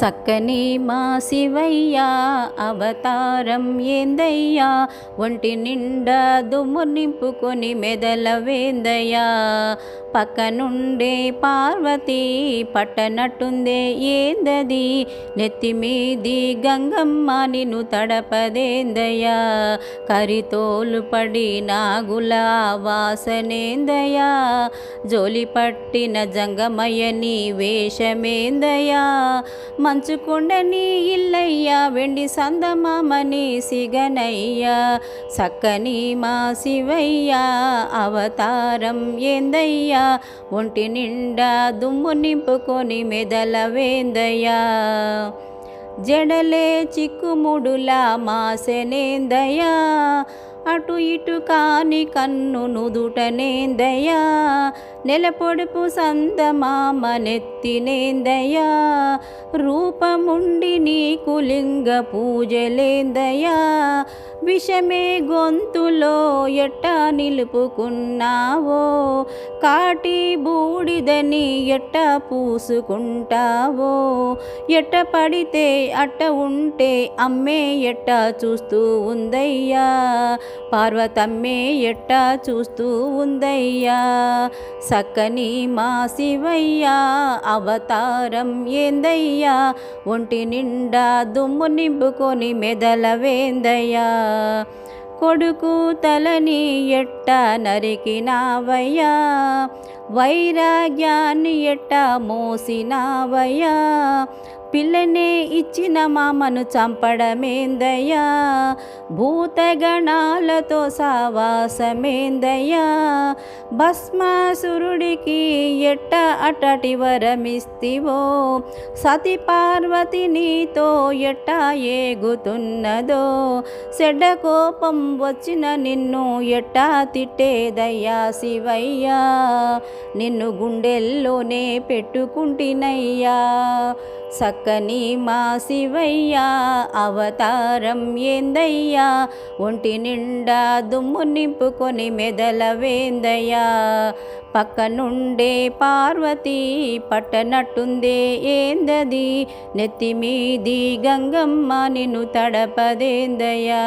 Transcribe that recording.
సక్కని మా శివయ్యా అవతారం ఏందయ్యా? ఒంటి నిండా దుమ్ము నింపుకొని మెదల వేందయ్యా? పక్కనుండే పార్వతి పట్టనట్టుందే ఏందది? నెత్తిమీది గంగమ్మ నిన్ను తడపదేందయ్యా? కరితోలు పడి నాగుల వాసనేందయ్యా? జోలి పట్టిన జంగమయ్య నీ వేషమేందయ్యా? మంచుకుండని ఇల్లయ్యా వెండి సందమామని సిగనయ్యా సక్కని మా శివయ్యా అవతారం ఏందయ్యా ఒంటి నిండా దుమ్ము నింపుకొని మెదల వేందయ్యా. జడలే చిక్కుముడులా మాసెనేందయ్యా అటు ఇటు కాని కన్ను నుదుటనేందయ్యా? నెలపొడుపు సందమామ నెత్తినేందయ్యా రూపముండి నీకు లింగ పూజలేందయ్యా? విషమే గొంతులో ఎట్ట నిలుపుకున్నావో? కాటి బూడిదని ఎట్ట పూసుకుంటావో? ఎట్ట పడితే అట్ట ఉంటే అమ్మే ఎట్ట చూస్తూ ఉందయ్యా? పార్వతమ్మే ఎట్ట చూస్తూ ఉందయ్యా? సక్కని మా శివయ్యా అవతారం ఏందయ్యా? ఒంటి నిండా దుమ్ము నింపుకొని మెదల వేందయ్యా కొడుకు తలని ఎట్ట నరికినావయ్యా? వైరాగ్యాన్ని ఎట్ట మోసినావయ్యా? పిల్లనే ఇచ్చిన మామను చంపడమేందయ్యా? భూతగణాలతో సావాసమేందయ్యా? భస్మాసురుడికి ఎట్ట అటటి వరమిస్తివో? సతి పార్వతి నీతో ఎట్ట ఏగుతున్నదో? చెడ్డ కోపం వచ్చిన నిన్ను ఎట్టా తిట్టేదయ్యా శివయ్యా? నిన్ను గుండెల్లోనే పెట్టుకుంటినయ్యా? సక్ చక్కని మా శివయ్యా అవతారం ఏందయ్యా? ఒంటి నిండా దుమ్ము నింపుకొని మెదల వేందయ్యా? పక్కనుండే పార్వతి పట్టనట్టుందే ఏందది? నెత్తిమీది గంగమ్మ నిన్ను తడపదేందయ్యా?